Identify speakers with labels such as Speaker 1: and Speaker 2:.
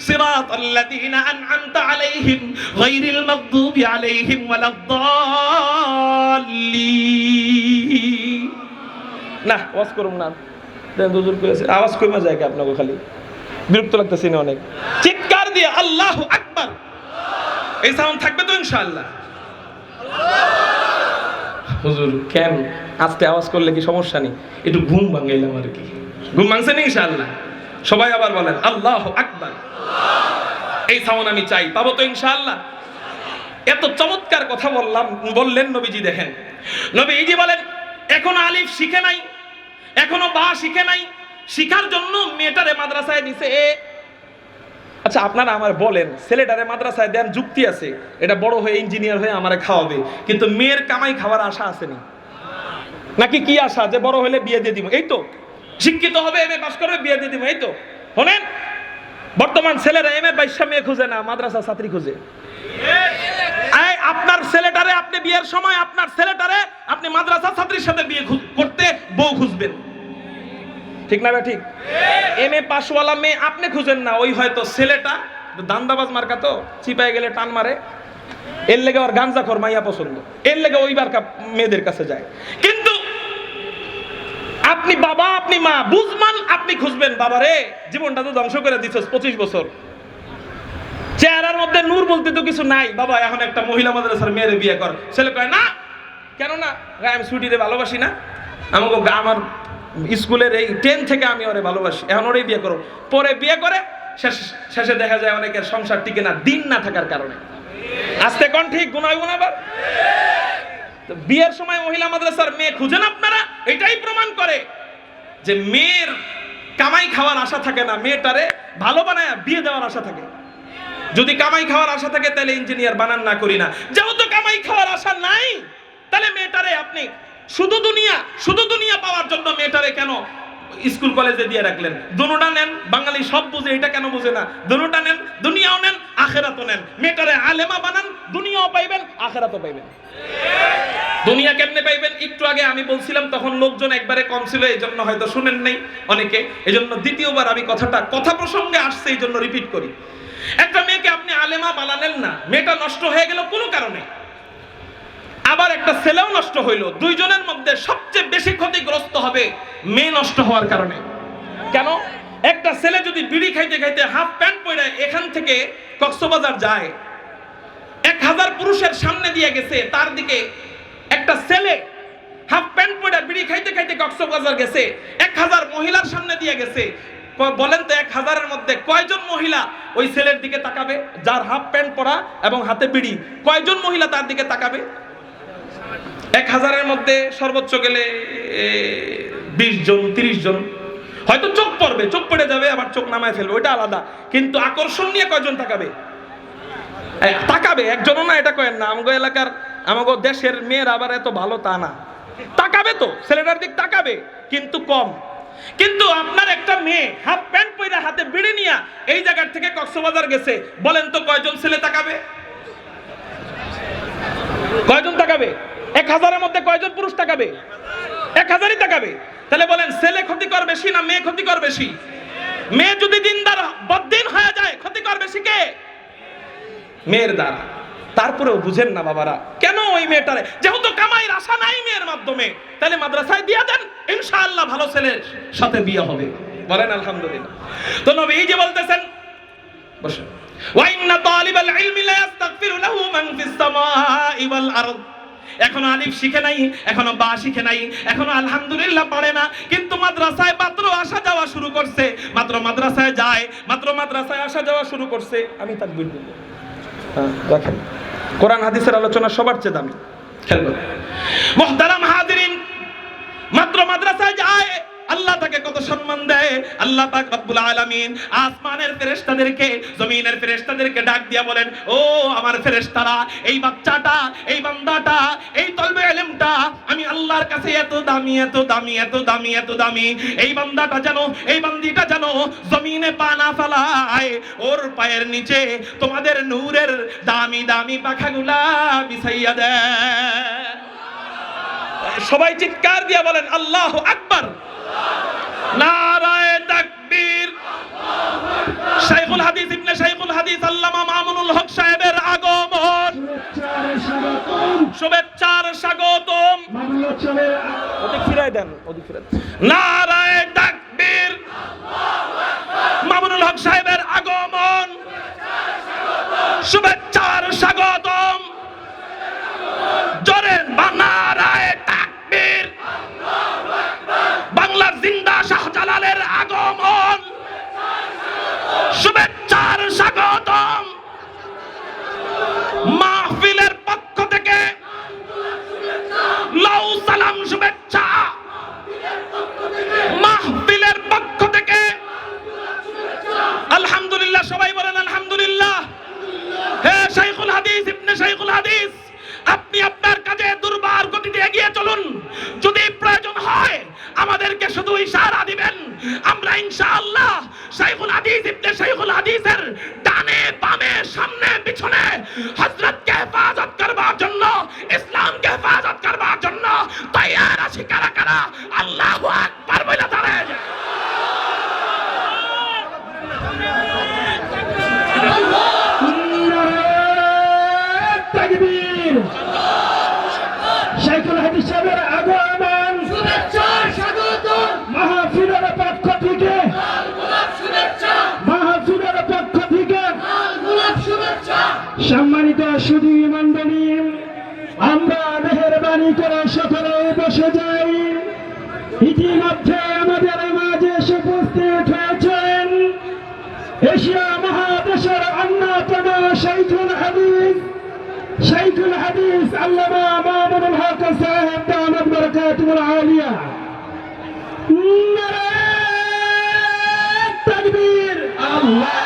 Speaker 1: صراط الذين أنعمت عليهم غير المغضوب عليهم ولا الضالين না ওয়াজ করুম না দেন দুজুর করেছে আওয়াজ কমে যায় কি আপনাকে খালি বিরক্ত লাগতেছে না অনেক চিৎকার দিয়ে আল্লাহু আকবার এই সাউন্ড থাকবে তো ইনশাআল্লাহ হুজুর কেন আস্তে আওয়াজ করলে কি সমস্যা নেই একটু ঘুম ভাঙাইলাম আর কি ঘুম ভাঙছে না ইনশাআল্লাহ সবাই আবার বলেন, আল্লাহ আকবার। এই সাউন্ড আমি চাই, পাবো তো ইনশাআল্লাহ। এত চমৎকার কথা বললাম, বললেন নবীজি দেখেন। নবীজি বলেন, এখনও আলিফ শিখে নাই, এখনও বা শিখে নাই, শিখার জন্য মেয়েটারে মাদ্রাসায় দিছে। এ আচ্ছা আপনারা আমার বলেন, ছেলেটারে মাদ্রাসায় দেন যুক্তি আছে, এটা বড় হয়ে ইঞ্জিনিয়ার হয়ে আমারে খাওয়াবে, কিন্তু মেয়ের কামাই খাওয়ার আশা আসেনি নাকি কি আশা যে বড় হলে বিয়ে দিয়ে দিব? এই তো। শিক্ষিত হবে, এম এ পাস করবে, বিয়ে দিয়ে দিব, এই তো। শোনেন, বর্তমান ছেলেরা এম এ বাইশা মেয়ে খুঁজে না, মাদ্রাসা ছাত্রী খুঁজে। আপনার ছেলেটারে আপনি বিয়ের সময়, আপনার ছেলেটারে আপনি মাদ্রাসা ছাত্রীর সাথে বিয়ে করতে বউ খুঁজবেন। ঠিক না ঠিক? এম এ পাশওয়ালা মেয়ে আপনি খুঁজেন না, ওই হয়তো ছেলেটা দান্দাবাজ মার্কা তো, চিপায় গেলে টান মারে। এর লেগে ওর গাঞ্জা খর মাইয়া পছন্দ। এর লেগে ওইবার কা- মেয়েদের কাছে যায়। কিন্তু আপনি বাবা, আপনি মা, বুঝমান আপনি খুঁজবেন বাবা রে জীবনটা তো ধ্বংস করে দিচ্ছ পঁচিশ বছর। চেহারার মধ্যে নূর বলতে তো কিছু নাই। বাবা, এখন একটা মহিলা মাদ্রাসার মেয়েরে বিয়ে কর। ছেলে কয়, না, কেন না? আমি ছুটিরে ভালোবাসি না? আমাকে আমার স্কুলের এই টেন থেকে আমি ওরে ভালোবাসি, এখন ওরে বিয়ে করো। পরে বিয়ে করে, শেষ, শেষে দেখা যায় অনেকের সংসার টিকে না, দিন না থাকার কারণে। আস্তে কোন ঠিক গুনাবার। তো বিয়ের সময় মহিলা মাদ্রাসার মেয়ে খুঁজেন আপনারা? এটাই প্রমাণ করে যে মেয়ের কামাই খাওয়ার আশা থাকে না। মেয়েটারে ভালো বানায় বিয়ে দেওয়ার আশা থাকে। যদি কামাই খাওয়ার আশা থাকে, তাহলে ইঞ্জিনিয়ার বানান না, করি না। যেহেতু কামাই খাওয়ার আশা নাই, তাহলে মেয়েটারে আপনি শুধু দুনিয়া শুধু দুনিয়া পাওয়ার জন্য মেয়েটারে কেন স্কুল, কলেজে দিয়ে রাখলেন? দুটা নেন, বাঙালি সব বুঝে, এটা কেন বুঝে না? দুটা নেন, দুনিয়াও নেন, আখেরাতও নেন। মেয়েটারে আলেমা বানান, দুনিয়াও পাইবেন, আখেরাতও পাইবেন। দুনিয়া কেমনে পাইবেন? একটু আগে আমি বলছিলাম, তখন লোকজন একবারে কম ছিল এই জন্য হয়তো শুনেন নাই অনেকে। এই জন্য দ্বিতীয়বার আমি কথাটা, কথা প্রসঙ্গে আসছে এই জন্য রিপিট করি। একটা মেয়েকে আপনি আলেমা বানালেন না, মেয়েটা নষ্ট হয়ে গেল কোনো কারণে। আবার একটা ছেলেও নষ্ট হইল, দুইজনের মধ্যে সবচেয়ে বেশি ক্ষতিগ্রস্ত হবে মেয়ে নষ্ট হওয়ার কারণে। কেন? একটা ছেলে যদি বিড়ি খাইতে খাইতে হাফ প্যান্ট পরে এখান থেকে কক্সবাজার যায়, এক হাজার পুরুষের সামনে দিয়ে গেছে, তার দিকে একটা ছেলে হাফ প্যান্ট পরে বিড়ি খাইতে খাইতে কক্সবাজার গেছে, এক হাজার মহিলার সামনে দিয়ে গেছে। বলেন তো এক হাজারের মধ্যে কয়জন মহিলা ওই ছেলের দিকে তাকাবে, যার হাফ প্যান্ট পরা এবং হাতে বিড়ি? কয়জন মহিলা তার দিকে তাকাবে? এক হাজারের মধ্যে সর্বোচ্চ গেলে বিশ জন, তিরিশ জন। হয়তো চোখ পড়বে, চোখ পড়ে যাবে, আবার চোখ নামায় ফেলবে, ওইটা আলাদা। কিন্তু আকর্ষণ নিয়ে কয়জন তাকাবে? তাকাবে, একজনও না, এটা কয়েন না। আমগো এলাকার আমাগো দেশের মেয়ের আবার এত ভালো তা না। তাকাবে তো, ছেলেটার দিক তাকাবে, কিন্তু কম। কিন্তু আপনার একটা মেয়ে হাফ প্যান্ট পরে হাতে বিড়ি নিয়া এই জায়গার থেকে কক্সবাজার গেছে, বলেন তো কয়জন ছেলে তাকাবে? কয়জন তাকাবে? এক হাজারের মধ্যে কয়জন পুরুষ তাকাবে? এক হাজারই তাকাবে। তাহলে বলেন, ছেলে ক্ষতিকর বেশি না মেয়ে ক্ষতিকর বেশি? মেয়ে যদি দিনদার বদিন হয়ে যায়, ক্ষতিকর বেশি কে? মেয়ের দ্বারা। তারপরেও বুঝেন না বাবারা কেন ওই মেয়েটারে যেহেতু কামাইয়ের আশা নাই মেয়ের মাধ্যমে তাহলে মাদ্রাসায় দিয়া দেন ইনশাআল্লাহ ভালো ছেলের সাথে বিয়ে হবে বলেন আলহামদুলিল্লাহ তো নবী এই যে বলতেছেন বসেন وإن طالب العلم لا يستغفر له من في السماء والأرض এখনো আলিফ শিখে নাই এখনো বা শিখে নাই এখনো আলহামদুলিল্লাহ পারে না কিন্তু মাদ্রাসায় মাত্র আসা যাওয়া শুরু করছে মাত্র মাদ্রাসায় যায় মাত্র মাদ্রাসায় আসা যাওয়া শুরু করছে আমি তাকবীর দেব হ্যাঁ রাখেন কোরআন হাদিসের আলোচনা সবার চেয়ে দামি। করুন। হাজিরিন, মাত্র মাদ্রাসায় যায়, আল্লাহ তাকে কত সম্মান দেয়। আল্লাহ পাক রব্বুল আলামিন আসমানের ফেরেশতাদেরকে, জমিনের ফেরেশতাদেরকে ডাক দিয়া বলেন, ও আমার ফেরেশতারা, এই বাচ্চাটা, এই বান্দাটা, এই আল্লাহর কাছে এত দামি এত দামি এত দামি এত দামি। এই বান্দাটা জানো এই বান্দিটা জানো জমিনে পা না ফেলায় ওর পায়ের নিচে তোমাদের নূরের দামি দামি পাখাগুলা বিছাইয়া দেয় সবাই চিৎকার দিয়ে বলেন আল্লাহ আকবার। নারায় তাকবীর। শাইখুল হাদিস ইবনে শাইখুল হাদিস আল্লামা মামুনুল হক সাহেবের আগমন।
Speaker 2: শুভেচ্ছার
Speaker 1: ওদিক ফিরাই দেন ওদিক ফিরাই নারায়ে তাকবীর। মামুনুল হক সাহেবের আগমন। শুভেচ্ছার আমাদেরকে শুধু ইশারা দিবেন। আমরা ইনশাআল্লাহ শাইখুল হাদিস ইবনে শাইখুল হাদিসের ডানে, বামে, সামনে, পিছনে হযরতকে হেফাজত করবার জন্য, ইসলামকে হেফাজত করবার জন্য তৈয়ার আছি কারা কারা? আল্লাহু আকবার বলে দাঁড়ায়
Speaker 2: নারায়ে তাকবীর। সুদী মন্ডলী আমরা মেহরবানি করে সকলে বসে যাই। ইতিমধ্যে আমাদের মাঝে এসে উপস্থিত হয়েছেন এশিয়া মহাদেশের অন্যতম শৈখুল হাদিস শৈখুল হাদিস আল্লামা মামুনুল হক সাহেব দামদ বরকাতুল আলিয়া নারায় তাকবীর। আল্লাহ!